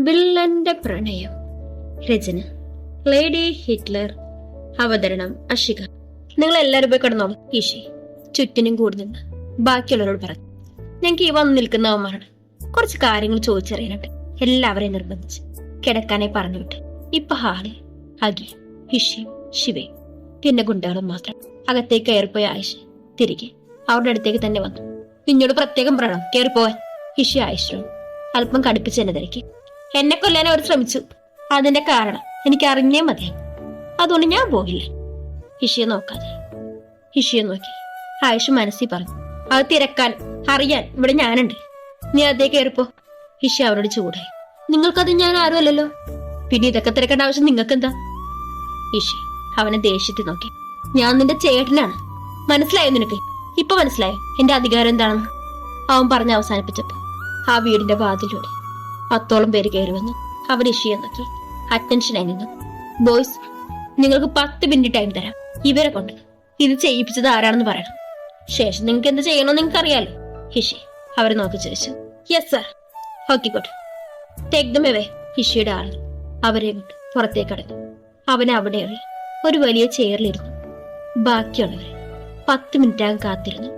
വില്ലന്റെ പ്രണയം. രചന. Lady Hitler. അവതരണം അഷിക നിങ്ങൾ എല്ലാവരും പോയി കിടന്നോളൂ ഈശി ചുറ്റിനും കൂടി നിന്ന്. ബാക്കിയുള്ളവരോട് പറഞ്ഞു ഞങ്ങൾക്ക് ഈ വന്ന് നിൽക്കുന്നവന്മാരാണ് കുറച്ച് കാര്യങ്ങൾ ചോദിച്ചറിയാനുണ്ട് എല്ലാവരെയും നിർബന്ധിച്ച് കിടക്കാനായി പറഞ്ഞു വിട്ട്. ഇപ്പൊ ഹാളിൽ അഖി ഹിഷിയും ശിവയും പിന്നെ ഗുണ്ടകളും മാത്രം അകത്തേക്ക് കയറിപ്പോയ ആയിഷ തിരികെ അവരുടെ അടുത്തേക്ക് തന്നെ വന്നു. നിന്നോട് പ്രത്യേകം പറയണം. കയറിപ്പോവാൻ ഹിഷി ആയിഷയോട് അല്പം കടുപ്പിച്ച് എന്നെ തിരക്കി. എന്നെ കൊല്ലാൻ അവർ ശ്രമിച്ചു. അതിന്റെ കാരണം എനിക്ക് അറിഞ്ഞേ മതി. അതുകൊണ്ട് ഞാൻ പോകില്ല ഹിഷിയെ നോക്കാതെ. ഹിഷിയെ നോക്കി. ആയുഷ് മനസ്സിൽ പറഞ്ഞു. അത് തിരക്കാൻ അറിയാൻ ഇവിടെ ഞാനുണ്ട്. നീ അതേ കയറിപ്പോ. ഹിഷി അവരോട് ചൂടായി. നിങ്ങൾക്കത് ഞാൻ ആരുമല്ലല്ലോ പിന്നെ ഇതൊക്കെ തിരക്കേണ്ട ആവശ്യം നിങ്ങൾക്ക് എന്താ ഹിഷി അവനെ ദേഷ്യത്തിൽ നോക്കി. ഞാൻ നിന്റെ ചേട്ടനാണ്. മനസ്സിലായോ നിനക്ക്? ഇപ്പൊ മനസ്സിലായോ? എന്റെ അധികാരം എന്താണെന്ന്? അവൻ പറഞ്ഞ് അവസാനിപ്പിച്ചപ്പോ ആ വീടിന്റെ വാതിലൂടെ പത്തോളം പേര് കയറി വന്നു. അവർ ഇഷിയെ നോക്കി അറ്റൻഷനായി നിന്നു. ബോയ്സ് നിങ്ങൾക്ക് പത്ത് മിനിറ്റ് ടൈം തരാം. ഇവരെ കൊണ്ട് ഇത് ചെയ്യിപ്പിച്ചത് ആരാണെന്ന് പറയണം. ശേഷം നിങ്ങൾക്ക് എന്ത് ചെയ്യണമെന്ന് നിങ്ങൾക്ക് അറിയാലോ ഹിഷി അവരെ നോക്കി ചോദിച്ചു yes sir okay good take ഹിഷിയുടെ ആൾ. അവരെ വിട്ട് പുറത്തേക്ക് അടങ്ങി അവനെ അവിടെ ഒരു വലിയ ചെയറിലിരുന്നു ബാക്കിയുള്ളവർ പത്ത് മിനിറ്റാകും കാത്തിരുന്നു.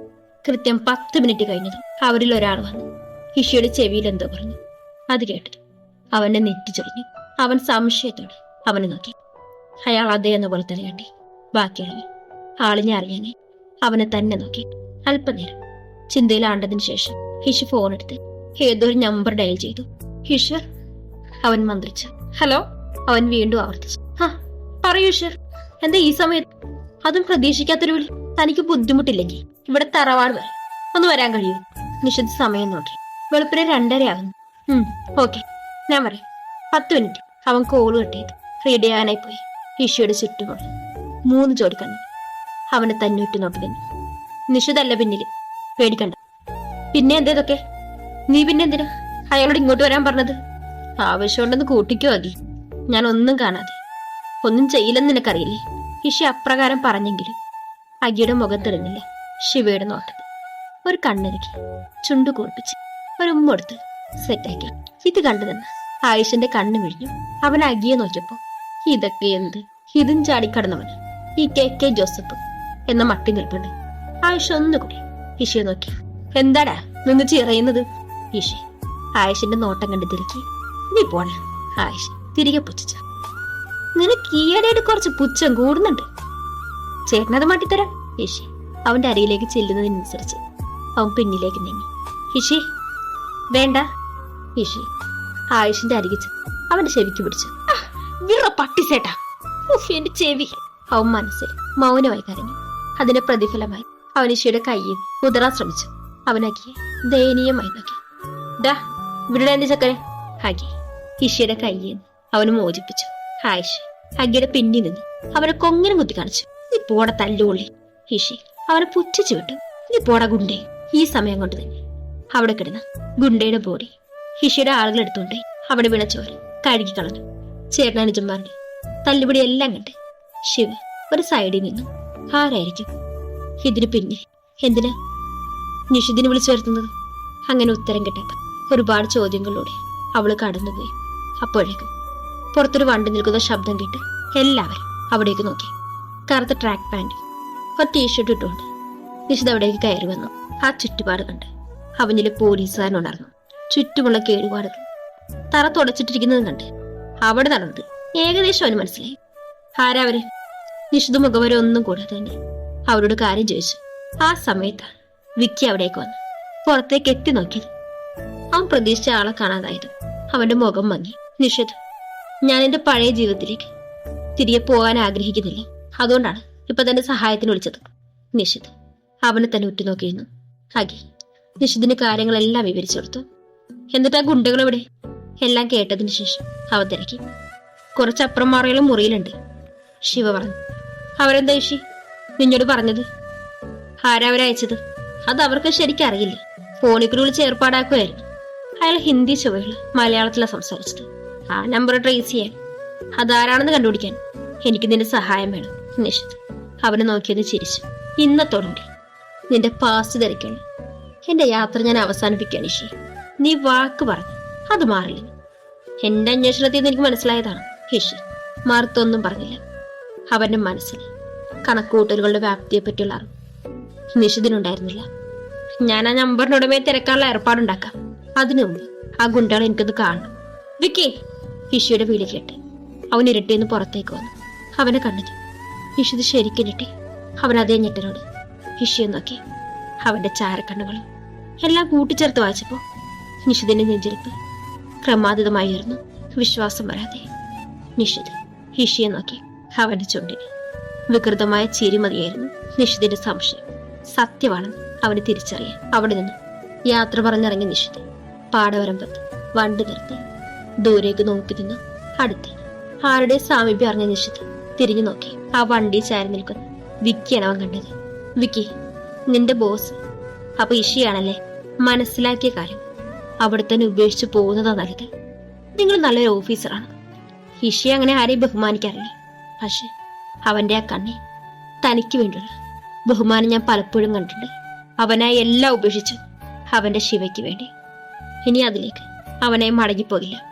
കൃത്യം പത്ത് മിനിറ്റ് കഴിഞ്ഞതും അവരിൽ ഒരാൾ വന്നു. ഹിഷിയുടെ ചെവിയിൽ എന്തോ പറഞ്ഞു. അത് കേട്ടത്. അവന്റെ നെറ്റി ചൊറിഞ്ഞു അവൻ സംശയത്തോടെ അവനെ നോക്കി. അയാൾ അതേ എന്ന പോലെ തന്നെ കണ്ടി ബാക്കിയുള്ളവർ ആളിനെ അറിയാനെ അവനെ തന്നെ നോക്കി. അല്പനേരം. ചിന്തയിലാണ്ടതിന് ശേഷം ഹിഷ് ഫോൺ എടുത്ത് ഏതോ ഒരു നമ്പർ ഡയൽ ചെയ്തു. ഹിഷർ അവൻ മന്ത്രിച്ചു. ഹലോ? അവൻ വീണ്ടും ആവർത്തിച്ചു. ആ പറയൂ ഷർ എന്താ ഈ സമയത്ത്? അതും പ്രതീക്ഷിക്കാത്തൊരു തനിക്ക് ബുദ്ധിമുട്ടില്ലെങ്കിൽ ഇവിടെ തറവാട് വരെ. ഒന്ന് വരാൻ കഴിയൂ. നിഷിദ്ധ സമയം നോക്കി. വെളുപ്പിനെ രണ്ടര ആകുന്നു ഓക്കെ. ഞാൻ പറയാം. പത്ത് മിനിറ്റ്. അവൻ കോൾ കെട്ടിയത്. റെഡി ആകാനായി പോയി. ഈശോയുടെ ചുറ്റുമുള്ള മൂന്ന് ജോഡി കണ്ണു അവനെ തന്നൂറ്റി നോക്കി തന്നെ നിഷിതല്ല പിന്നിൽ പേടിക്കണ്ട. പിന്നെ എന്താ ഇതൊക്കെ? നീ പിന്നെ എന്തിനാ അയാളോട് ഇങ്ങോട്ട് വരാൻ പറഞ്ഞത്? ആവശ്യമുണ്ടെന്ന് കൂട്ടിക്കോ അതി. ഞാൻ ഒന്നും കാണാതെ. ഒന്നും ചെയ്യില്ലെന്ന് നിനക്കറിയില്ലേ? ഈശോ അപ്രകാരം പറഞ്ഞെങ്കിലും അഗിയുടെ മുഖം തെളിഞ്ഞില്ല ശിവയുടെ നോട്ടത്തിൽ ഒരു കണ്ണിറുക്കി ചുണ്ടു കൂർപ്പിച്ച്. ഒരു ഉമ്മ കൊടുത്ത് സെറ്റാക്കി ഇത് കണ്ടു നിന്ന് ആയുഷിന്റെ കണ്ണ് വിഴിഞ്ഞു. അവൻ അഗിയെ നോക്കിയപ്പോ ഇതൊക്കെ എന്ത്? ഇതും ചാടിക്കടന്നവന് ഈ കെ കെ ജോസഫ് എന്ന മട്ടി നിൽപ്പുണ്ട്. ആയുഷ് ഒന്നുകൂടി ഹിഷിയെ നോക്കി. എന്താടാ? നിന്ന് ചിറയുന്നത്? ഹിഷി ആയുഷിന്റെ നോട്ടം കണ്ട് തിരിക്കി നീ പോണേ ആയുഷ് തിരികെ പുച്ഛിച്ച. നിനക്ക് ഈയിടെയായിട്ട് കുറച്ച് പുച്ഛം കൂടുന്നുണ്ട്. ചേട്ടനത് മാറ്റിത്തരാം. ഇഷി അവന്റെ അരയിലേക്ക് ചെല്ലുന്നതിനനുസരിച്ച് അവൻ പിന്നിലേക്ക് നീങ്ങി. ഹിഷി വേണ്ട. ഹിഷി ആയുഷിന്റെ അരികെ അവന്റെ ചെവിക്ക് പിടിച്ചു. "ആ, വിറ പട്ടിസേട്ടാ. എന്റെ ചെവി. അവൻ മനസ്സിൽ മൗനമായി കരഞ്ഞു. അതിന്റെ പ്രതിഫലമായി അവൻ ഇഷിയുടെ കയ്യിൽ ഉതറാൻ ശ്രമിച്ചു. അവനാക്കിയെ ദയനീയമായി നോക്കി. ഡാ ഇവിടെ എന്റെ ചക്കരെ ഹഗി കയ്യിൽ നിന്ന് അവന് മോചിപ്പിച്ചു. ആയിഷ് ഹഗിയുടെ പിന്നിൽ നിന്ന് അവനെ കൊങ്ങനെ കുത്തി കാണിച്ചു നീ പോട തല്ലുകൊള്ളി. ഹിഷി അവനെ പുച്ഛിച്ചു വിട്ടു. നീ പോട ഗുണ്ടേ. ഈ സമയം കൊണ്ട് തന്നെ അവിടെ കിടന്ന ഗുണ്ടയുടെ ബോഡി ഹിഷിയുടെ ആളുകൾ എടുത്തുകൊണ്ട് അവിടെ വീണ കഴുകി കളഞ്ഞു. ചേട്ടനുജന്മാരുടെ തല്ലുപിടി എല്ലാം കണ്ട് ശിവ ഒരു സൈഡിൽ നിന്നു ആരായിരിക്കും? ഇതിന് പിന്നെ എന്തിനാ? നിഷിദിനെ വിളിച്ചു വരുത്തുന്നത്. അങ്ങനെ ഉത്തരം കിട്ടാത്ത ഒരുപാട് ചോദ്യങ്ങളിലൂടെ അവൾ കടന്നുപോയി. അപ്പോഴേക്കും പുറത്തൊരു വണ്ടി നിൽക്കുന്ന ശബ്ദം കേട്ട് എല്ലാവരും അവിടേക്ക് നോക്കി. കറുത്ത ട്രാക്ക് പാന്റ് ഒരു ടീഷർട്ട് ഇട്ടുകൊണ്ട് നിഷിദ് അവിടേക്ക് കയറി വന്നു. ആ ചുറ്റുപാട് കണ്ട് അവനിലെ പോലീസുകാരൻ ഉണർന്നു. ചുറ്റുമുള്ള കേടുപാടുകൾ. തറ തുടച്ചിട്ടിരിക്കുന്നത് കണ്ട് അവിടെ നടന്നത് ഏകദേശം അവന് മനസ്സിലായി. ആരാവര് നിഷിദ് മുഖവരെ ഒന്നും കൂടാതെ തന്നെ അവരോട് കാര്യം ചോദിച്ചു. ആ സമയത്താണ് വിക്കി അവിടേക്ക് വന്നു. പുറത്തേക്ക് എത്തി നോക്കിയത്. അവൻ പ്രതീക്ഷിച്ച ആളെ കാണാതായത് അവന്റെ മുഖം മങ്ങി. നിഷിദ് ഞാൻ എന്റെ പഴയ ജീവിതത്തിലേക്ക് തിരികെ പോകാൻ ആഗ്രഹിക്കുന്നില്ല. അതുകൊണ്ടാണ് ഇപ്പൊ തന്റെ സഹായത്തിന് വിളിച്ചത്. നിഷിദ് അവനെ തന്നെ ഉറ്റുനോക്കിയിരുന്നു. അഖി നിഷിദിന് കാര്യങ്ങളെല്ലാം വിവരിച്ചു കൊടുത്തു. എന്നിട്ട് ആ ഗുണ്ടകൾ എവിടെ എല്ലാം കേട്ടതിന് ശേഷം അവ തിരക്കി കുറച്ചപ്പുറം മാറിയുള്ള മുറിയിലുണ്ട് ശിവ പറഞ്ഞു. അവരെന്താ ഋഷി നിന്നോട് പറഞ്ഞത്? ആരാ അവരയച്ചത് അത് അവർക്ക് ശരിക്കും അറിയില്ല. ഫോണിൽ കൂടി വിളിച്ച് ഏർപ്പാടാക്കുമായിരുന്നു അയാൾ ഹിന്ദി ചുവയുള്ള മലയാളത്തിലാണ് സംസാരിച്ചത്. ആ നമ്പർ ട്രേസ് ചെയ്യാൻ. അതാരാണെന്ന് കണ്ടുപിടിക്കാൻ. എനിക്ക് നിന്റെ സഹായം വേണം നിഷിത്. അവനെ നോക്കിയത് ചിരിച്ചു. ഇന്നത്തോടുകൂടി. നിന്റെ പാസ്റ്റ് തിരക്കണം എന്റെ യാത്ര ഞാൻ അവസാനിപ്പിക്കാൻ ഇഷി നീ വാക്ക് പറഞ്ഞു. അത് മാറില്ല. എന്റെ അന്വേഷണത്തിൽ നിന്ന് എനിക്ക് മനസ്സിലായതാണ്. ഹിഷി മാർത്തൊന്നും പറഞ്ഞില്ല. അവന്റെ മനസ്സിൽ കണക്കുകൂട്ടലുകളുടെ വ്യാപ്തിയെ പറ്റിയുള്ള അറിവ് നിഷിദിനുണ്ടായിരുന്നില്ല ഞാൻ ആ നമ്പറിന്റെ ഉടമയെ തിരക്കാനുള്ള ഏർപ്പാടുണ്ടാക്കാം. അതിനു മുമ്പ് ആ ഗുണ്ടകളെ എനിക്കൊന്ന് കാണണം. വിക്കി ഹിഷിയുടെ വീട് കേട്ട്. അവൻ ഇരട്ടിന്ന് പുറത്തേക്ക് വന്നു. അവനെ കണ്ടിട്ട് ഹിഷിത് ശരിക്കും ഞെട്ടി അവൻ അതേ ഞെട്ടനോട് ഹിഷിയെ നോക്കി. അവന്റെ ചാരക്കണ്ണുകളും എല്ലാം കൂട്ടിച്ചേർത്ത് വായിച്ചപ്പോ നിഷിദിന്റെ നെഞ്ചിരിപ്പ് ക്രമാതീതമായിരുന്നു വിശ്വാസം വരാതെ. നിഷിദ് ഹിഷിയെ നോക്കി അവന്റെ ചുണ്ടിന് വികൃതമായ ചിരിമതിയായിരുന്നു നിഷിദിന്റെ സംശയം. സത്യമാണെന്ന് അവന് തിരിച്ചറിയാൻ അവിടെ നിന്ന് യാത്ര പറഞ്ഞിറങ്ങിയ നിഷിദ് പാടവരമ്പത്ത് വണ്ടി നിർത്തി ദൂരേക്ക് നോക്കി നിന്ന് അടുത്ത് ആരുടെ സാമീപ്യം അറിഞ്ഞ നിഷിദ് തിരിഞ്ഞു നോക്കി. ആ വണ്ടി ചാരി നിൽക്കുന്നു വിക്കിയാണ് അവൻ കണ്ടത്. വിക്കി നിന്റെ ബോസ്. അപ്പൊ ഇഷിയാണല്ലേ മനസ്സിലാക്കിയ കാര്യം. അവിടെ തന്നെ ഉപേക്ഷിച്ച് പോകുന്നതാ നല്ലത്. നിങ്ങൾ നല്ലൊരു ഓഫീസറാണ്. ഹിഷി അങ്ങനെ ആരെയും ബഹുമാനിക്കാറില്ല. പക്ഷെ അവന്റെ ആ കണ്ണി തനിക്ക് വേണ്ടിയുള്ള ബഹുമാനം ഞാൻ പലപ്പോഴും കണ്ടിട്ടുണ്ട്. അവനായി എല്ലാം ഉപേക്ഷിച്ചു അവന്റെ ശിവയ്ക്ക് വേണ്ടി. ഇനി അതിലേക്ക് അവനെ മടങ്ങിപ്പോകില്ല.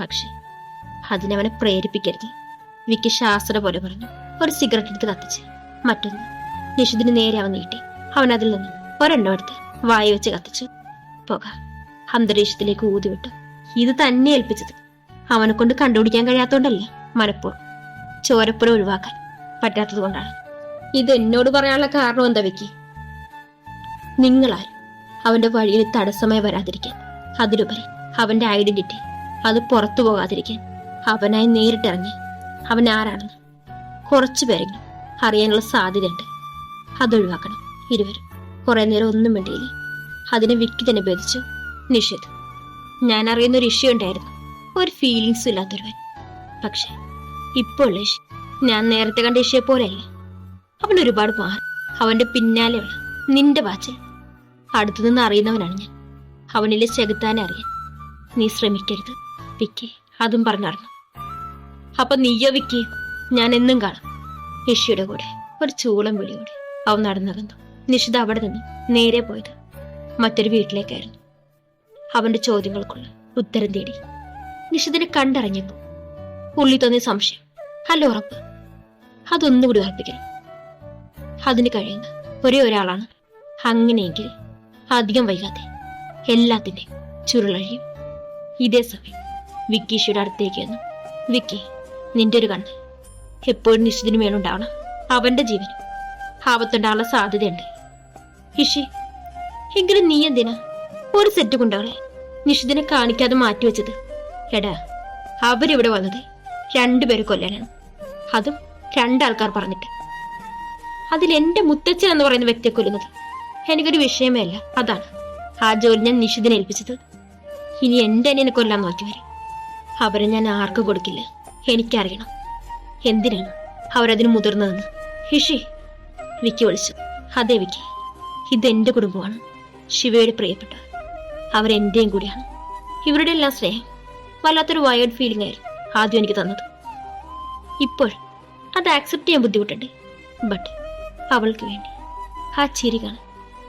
പക്ഷെ അതിനവനെ പ്രേരിപ്പിക്കരുത്. വിക്കി ശാസ്ത്ര പോലെ പറഞ്ഞു. ഒരു സിഗരറ്റ് എടുത്ത് കത്തിച്ച് മറ്റൊന്ന് നിഷിദിന് നേരെ അവൻ നീട്ടി. അവൻ അതിൽ നിന്ന് ഒരെണ്ണം എടുത്ത് വായി വെച്ച് കത്തിച്ചു പുക. അന്തരീക്ഷത്തിലേക്ക് ഊതിവിട്ടു ഇത് തന്നെ ഏൽപ്പിച്ചത്. അവനെ കൊണ്ട് കണ്ടുപിടിക്കാൻ കഴിയാത്തോണ്ടല്ല മനഃപൂർവം ചോരപ്പുര ഒഴിവാക്കാൻ പറ്റാത്തത് കൊണ്ടാണ്. ഇത് എന്നോട് പറയാനുള്ള കാരണം എന്താ വെക്കി? നിങ്ങളാരും അവന്റെ വഴിയിൽ തടസ്സമായി വരാതിരിക്കാൻ. അതിലുപരി അവന്റെ ഐഡന്റിറ്റി അത് പുറത്തു പോകാതിരിക്കാൻ അവനായി നേരിട്ടിറങ്ങി. അവൻ ആരാണെന്ന് കുറച്ചു പേരെങ്കിലും അറിയാനുള്ള സാധ്യതയുണ്ട്. അതൊഴിവാക്കണം ഇരുവരും. കുറെ നേരം ഒന്നും വേണ്ടിയില്ല അതിനെ വിക്കി തന്നെ ഭേദിച്ചു. നിഷേധ് ഞാൻ അറിയുന്ന ഒരു ഇഷ്യൂ ഉണ്ടായിരുന്നു. ഒരു ഫീലിങ്സും ഇല്ലാത്തൊരുവൻ. പക്ഷെ ഇപ്പോൾ ഞാൻ നേരത്തെ കണ്ട ഇഷയെ പോലെയല്ല? അവൻ ഒരുപാട് മാറി. അവന്റെ പിന്നാലെയുള്ള നിന്റെ വാച്ച്. അടുത്തു നിന്ന് അറിയുന്നവനാണ് ഞാൻ. അവനിലെ ചെകുത്താനെ അറിയാൻ. നീ ശ്രമിക്കരുത്. വിക്കി അതും പറഞ്ഞറിഞ്ഞു അപ്പൊ നീയോ വിക്കി ഞാൻ എന്നും കാണും. യഷിയുടെ കൂടെ ഒരു ചൂളം വിളിയോടെ അവൻ നടന്നകന്നു. നിഷിത അവിടെ നിന്ന് നേരെ പോയത് മറ്റൊരു വീട്ടിലേക്കായിരുന്നു. അവന്റെ ചോദ്യങ്ങൾക്കുള്ള ഉത്തരം തേടി. നിഷിദിനെ കണ്ടറിഞ്ഞു ഉള്ളി തോന്നിയ സംശയം അല്ല ഉറപ്പ് അതൊന്നുകൂടി ഉറപ്പിക്കണം അതിന് കഴിയുന്ന ഒരേ ഒരാളാണ് അങ്ങനെയെങ്കിൽ അധികം വൈകാതെ എല്ലാത്തിന്റെയും ചുരുളഴിയും. ഇതേ സമയം വിക്കീഷയുടെ അടുത്തേക്ക് വന്നു. വിക്കി നിന്റെ ഒരു കണ്ണ്. എപ്പോഴും നിശ്ചിതിന് മേലുണ്ടാവണം. അവന്റെ ജീവൻ ആപത്തുണ്ടാകാനുള്ള സാധ്യതയുണ്ട്. ഇഷി എങ്കിലും നീ എന്തിനാ ഒരു സെറ്റ് കൊണ്ടവളെ നിഷിദിനെ കാണിക്കാതെ മാറ്റിവെച്ചത് എടാ അവരിവിടെ വന്നത് രണ്ടുപേരെ കൊല്ലാനാണ്. അതും രണ്ടാൾക്കാർ പറഞ്ഞിട്ട്. അതിൽ എന്റെ മുത്തച്ഛൻ എന്ന് പറയുന്ന വ്യക്തിയെ കൊല്ലുന്നത് എനിക്കൊരു വിഷയമേ അല്ല. അതാണ് ആ ജോലി ഞാൻ നിഷിദിനെ ഏൽപ്പിച്ചത്. ഇനി എന്റെ അനിയനെ കൊല്ലാൻ നോക്കി വരെ. അവരെ ഞാൻ ആർക്കും കൊടുക്കില്ല? എനിക്കറിയണം. എന്തിനാണ് അവരതിന് മുതിർന്നതെന്ന്? ഹിഷി വിക്കി വിളിച്ചു. അതെ വിക്കി ഇതെന്റെ കുടുംബമാണ്. ശിവയുടെ പ്രിയപ്പെട്ട അവരെന്റെയും കൂടിയാണ്. ഇവരുടെ എല്ലാം സ്നേഹം വല്ലാത്തൊരു വയേർഡ് ഫീലിംഗ് ആയിരുന്നു ആദ്യം എനിക്ക് തന്നത്. ഇപ്പോൾ അത് ആക്സെപ്റ്റ് ചെയ്യാൻ ബുദ്ധിമുട്ടുണ്ട്. ബട്ട് അവൾക്ക് വേണ്ടി ആ ചിരി കാണാൻ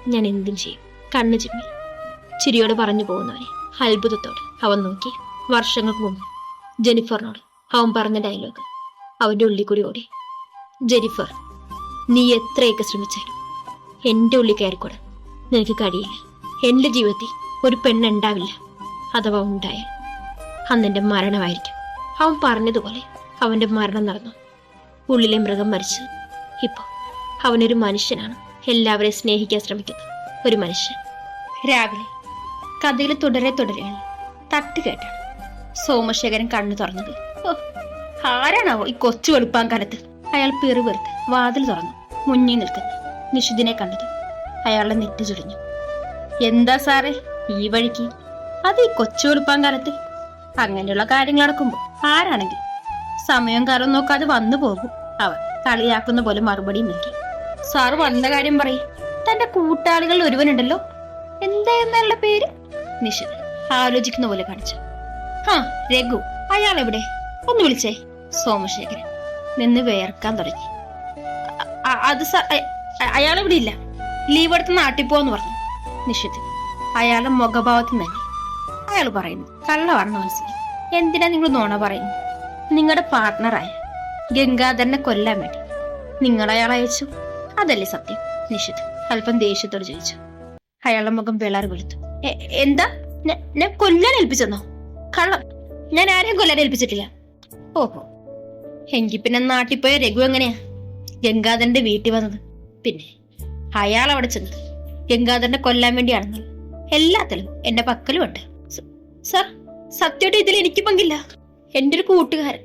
ഞാൻ എന്തും ചെയ്യും. കണ്ണു ചിമ്മി. ചിരിയോട് പറഞ്ഞു പോകുന്നവനെ അത്ഭുതത്തോടെ അവൻ നോക്കി. വർഷങ്ങൾക്ക് മുമ്പ് ജെനിഫറിനോട് അവൻ പറഞ്ഞ ഡയലോഗ് അവന്റെ ഉള്ളിൽ കൂടി ഓടി. ജെനിഫർ നീ എത്രയൊക്കെ ശ്രമിച്ചാലും എന്റെ ഉള്ളിൽ കയറിക്കൂടെ. നിനക്ക് കഴിയില്ല. എന്റെ ജീവിതത്തിൽ ഒരു പെണ്ണുണ്ടാവില്ല. അഥവാ ഉണ്ടായാൽ അന്നെന്റെ മരണമായിരിക്കും. അവൻ പറഞ്ഞതുപോലെ അവന്റെ മരണം നടന്നു. ഉള്ളിലെ മൃഗം മരിച്ചു. ഇപ്പൊ അവനൊരു മനുഷ്യനാണ്. എല്ലാവരെയും സ്നേഹിക്കാൻ ശ്രമിക്കുന്നത് ഒരു മനുഷ്യൻ. രാവിലെ കഥയിൽ തുടരെ തുടരെയാണ്. തട്ട് കേട്ടാണ്. സോമശേഖരൻ കണ്ണു തുറന്നത്. ഓ ആരാണാവോ ഈ കൊച്ചു വെളുപ്പാൻ കാലത്ത് അയാൾ പിറുവെറുത്ത് വാതിൽ തുറന്നു. മുന്നിൽ നിൽക്കുന്നു. നിഷിദിനെ കണ്ടത്. അയാളുടെ നെറ്റ് ചുളിഞ്ഞു. എന്താ സാറേ? ഈ വഴിക്ക്? അത് ഈ കൊച്ചുകൊടുപ്പാൻ കാലത്ത് അങ്ങനെയുള്ള കാര്യങ്ങൾ നടക്കുമ്പോൾ ആരാണെങ്കിൽ? സമയം കാലം നോക്കാതെ വന്നു പോകും. അവൻ കളിയാക്കുന്ന പോലെ മറുപടിയും നൽകി. സാറ് വന്ന കാര്യം പറയും. തന്റെ കൂട്ടാളികളിൽ ഒരുവനുണ്ടല്ലോ. എന്തായിരുന്നയാളുടെ പേര്? നിഷിത് ആലോചിക്കുന്ന പോലെ കാണിച്ചു. ആ രഘു. അയാൾ എവിടെ ഒന്ന് വിളിച്ചേ. സോമശേഖരൻ നിന്ന് വേർക്കാൻ തുടങ്ങി. അത് അയാൾ ഇവിടെ ഇല്ല ലീവ് എടുത്ത് നാട്ടിൽ പോവാന്ന് പറഞ്ഞു. നിഷിത് അയാളുടെ മുഖഭാവത്തിൽ തന്നെ. അയാൾ പറയുന്നു കള്ളമാണെന്ന് മനസ്സിലായി. എന്തിനാ നിങ്ങൾ നോണ പറയുന്നു? നിങ്ങളുടെ പാർട്ട്ണറായ ഗംഗാധരനെ കൊല്ലാൻ വേണ്ടി നിങ്ങൾ അയാൾ അയച്ചു. അതല്ലേ സത്യം? നിഷിത് അല്പം ദേഷ്യത്തോട് ചോദിച്ചു. അയാളുടെ മുഖം വിളറി വെളുത്തു എന്താ? ഞാൻ കൊല്ലാൻ ഏൽപ്പിച്ചെന്നോ? കള്ളം. ഞാൻ ആരെയും കൊല്ലാൻ ഏൽപ്പിച്ചിട്ടില്ല. ഓഹോ. എങ്കിൽ പിന്നെ നാട്ടിൽ പോയ രഘു എങ്ങനെയാ? ഗംഗാധരന്റെ വീട്ടിൽ വന്നത്. പിന്നെ അയാൾ അവിടെ ചെന്നത് ഗംഗാധരനെ കൊല്ലാൻ വേണ്ടിയാണെന്നല്ലോ എല്ലാത്തിലും എന്റെ പക്കലും ഉണ്ട് സ- സർ സത്യമായിട്ട് ഇതിൽ എനിക്ക് പങ്കില്ല. എന്റെ ഒരു കൂട്ടുകാരൻ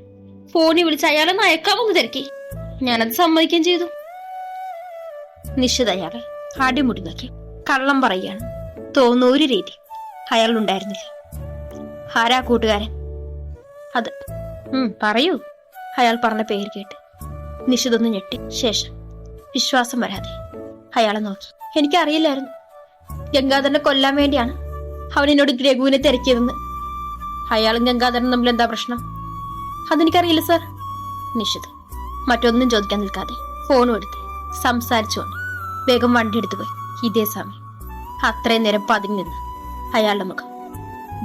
ഫോണിൽ വിളിച്ച് അയാളെ നയക്കാമെന്ന് തിരക്കി. ഞാനത് സമ്മതിക്കുകയും ചെയ്തു. നിശ്ചിത അയാളെ അടിമുടി നോക്കി കള്ളം പറയുകയാണ്. തോന്നുന്ന രീതി അയാളുണ്ടായിരുന്നില്ല ആരാ കൂട്ടുകാരൻ? അത് പറയൂ. അയാൾ പറഞ്ഞ പേര് കേട്ട് നിഷിതൊന്ന് ഞെട്ടി. ശേഷം വിശ്വാസം വരാതെ അയാളെ നോക്കി. എനിക്കറിയില്ലായിരുന്നു. ഗംഗാധരനെ കൊല്ലാൻ വേണ്ടിയാണ് അവൻ എന്നോട് രഘുവിനെ തിരക്കിയതെന്ന്. അയാളും ഗംഗാധരനും തമ്മിൽ എന്താ പ്രശ്നം? അതെനിക്കറിയില്ല സർ. നിഷിത് മറ്റൊന്നും ചോദിക്കാൻ നിൽക്കാതെ ഫോണും എടുത്ത് സംസാരിച്ചുകൊണ്ട് വേഗം വണ്ടി എടുത്തു പോയി. ഇതേ സമയം അത്രയും നേരം പതിങ്ങി നിന്ന് അയാളുടെ മുഖം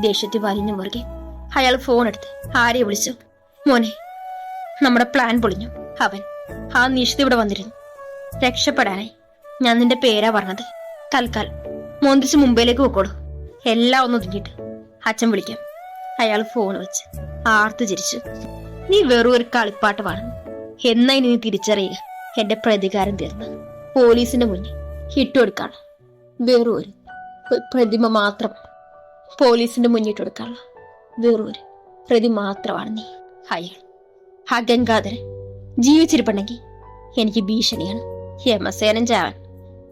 ദേഷ്യത്തിൽ വലിഞ്ഞു മുറുകെ അയാൾ ഫോൺ എടുത്ത് ആരെ വിളിച്ചു. മോനെ നമ്മുടെ പ്ലാൻ പൊളിഞ്ഞു. അവൻ ആ നിഷിത് ഇവിടെ വന്നിരുന്നു. രക്ഷപ്പെടാനായി ഞാൻ നിന്റെ പേരാ പറഞ്ഞത്. തൽക്കാലം മോന്തിച്ച് മുംബൈയിലേക്ക് പോക്കോളൂ. എല്ലാം ഒന്ന് ഒതുങ്ങിയിട്ട് അച്ഛൻ വിളിക്കാം. അയാൾ ഫോൺ വെച്ച് ആർത്തു ചിരിച്ചു. നീ വെറും ഒരു കളിപ്പാട്ടമാണ്. എന്നായി നീ തിരിച്ചറിയുക. എന്റെ പ്രതികാരം തീർന്ന്. പോലീസിന്റെ മുന്നിൽ ഇട്ടുകൊടുക്കാണ് വെറും ഒരു. പ്രതിമ മാത്രം പോലീസിന്റെ മുന്നിൽ ഇട്ടുകൊടുക്കാനുള്ള വെറും ഒരു പ്രതി മാത്രമാണ് നീ. അയാൾ ആ ജീവിച്ചിരിപ്പുണ്ടെങ്കിൽ എനിക്ക് ഭീഷണിയാണ്. യമസേനൻ ചാവാൻ.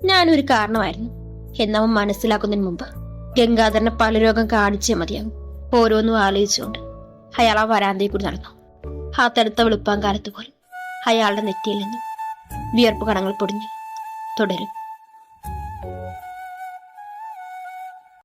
ഞാനൊരു കാരണമായിരുന്നു. എന്നവൻ മനസ്സിലാക്കുന്നതിന് മുമ്പ് ഗംഗാധരന് പല രോഗം കാണിച്ചേ മതിയാകും ഓരോന്നും ആലോചിച്ചുകൊണ്ട് അയാൾ ആ വരാന്തയിൽ കൂടി നടന്നു. ആ തടുത്ത വെളുപ്പാൻ കാലത്ത് പോലും അയാളുടെ നെറ്റിയിൽ നിന്ന് വിയർപ്പ് കണങ്ങൾ പൊടിഞ്ഞു തുടരും.